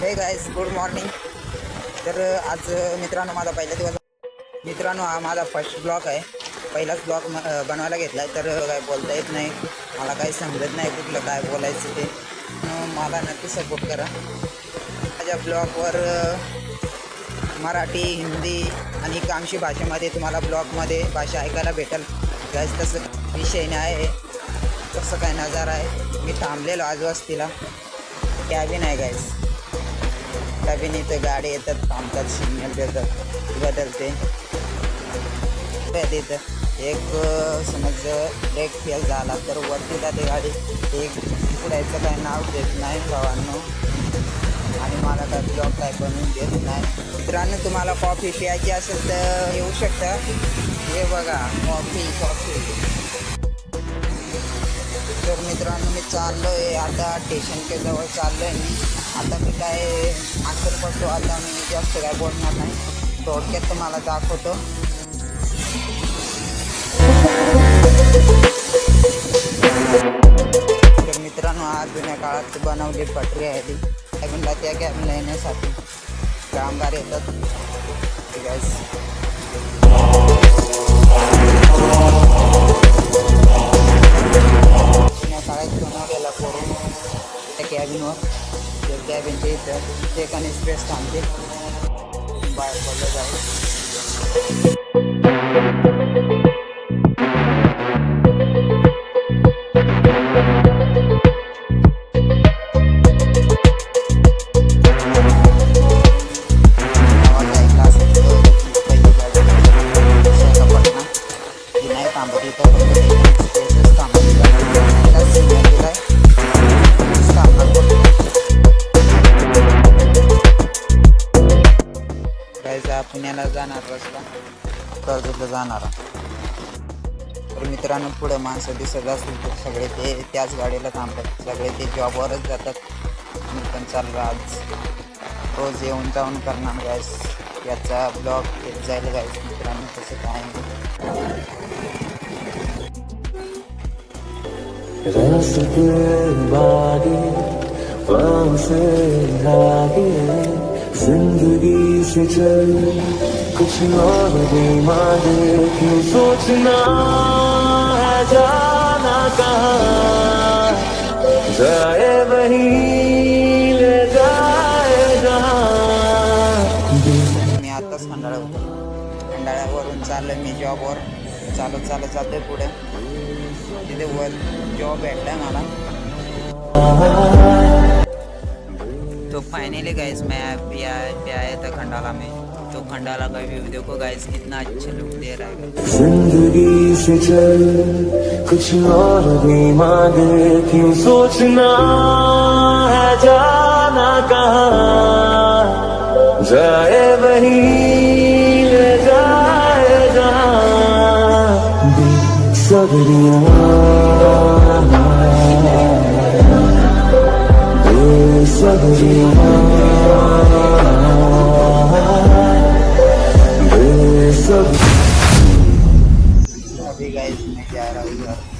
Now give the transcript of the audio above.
हे guys good morning तर आज मित्रांनो माझा पहिला दिवस मित्रांनो हा माझा फर्स्ट ब्लॉग आहे. पहिलाच ब्लॉग बनवायला घेतला आहे तर काय बोलता येत नाही. मला काही समजत नाही कुठलं काय बोलायचं ते. मला नक्की सपोर्ट करा. माझ्या ब्लॉगवर मराठी हिंदी आणि कामशी भाषेमध्ये तुम्हाला ब्लॉगमध्ये भाषा ऐकायला भेटेल. गायस तसं विषय नाही आहे. तसं काय नजारा आहे. मी थांबलेलो आज वस्तीला. कॅबिन आहे गायस नवीन इथं गाडी येतात थांबतात सिग्नल देतात बदलते. काय तिथं एक अं, समज ब्रेक फेल झाला तर वरती जाते गाडी. एक पुढायचं काय नाव देत नाही भावांनो. आणि मला काय ब्लॉग काय बनवून देत नाही. मित्रांनो तुम्हाला कॉफी प्यायची असेल तर येऊ शकता. हे बघा कॉफी कॉफी मित्रांनो मी चाललो आहे आता स्टेशनच्या जवळ चाललो आहे मी. आता मी काय आन्सर पडतो? आता मी जास्त काय बोलणार नाही. थोडक्यात तुम्हाला दाखवतो. तर मित्रांनो आज जुन्या काळात बनवली पटरी आहे ती. कॅबिनला त्या कॅबिनला येण्यासाठी. कामगार येतात. त्या कॅबिनच्या इथं ते आणि स्पेस थांबते बाहेर पडलं जाईल करायचा पुण्याला जाणार रस्ता. कर्जतला जाणारा तर मित्रांनो पुढं माणसं दिसत असतील तर सगळे ते त्याच गाडीला थांबतात. सगळे ते जॉबवरच जातात. मी पण चाललो आज. रोज येऊन जाऊन करणार गायस याचा ब्लॉग जायला जाईल गायस मित्रांनो तसं काय नाही. रास्ते जिंदगी चल कुछ और क्यों सोचना है जाना कहाँ जाए वहीं ले जाए मी आत्ताच खंडाळा होतो. खंडाळ्यावरून मी जॉबवर चालत चालत जातोय पुढे. तिथे वर जॉब भेटलाय मला. फाइनली गाइस मैं अभी आया था खंडाला में। तो खंडाला का व्यू देखो गाइस कितना अच्छा लुक दे रहा है ज़िंदगी से चल, कुछ और भी मांगे, क्यों सोचना है, जाना कहाँ? जाए वहीं, ले जाए जहाँ। बेसबरियाँ बेसबरियाँ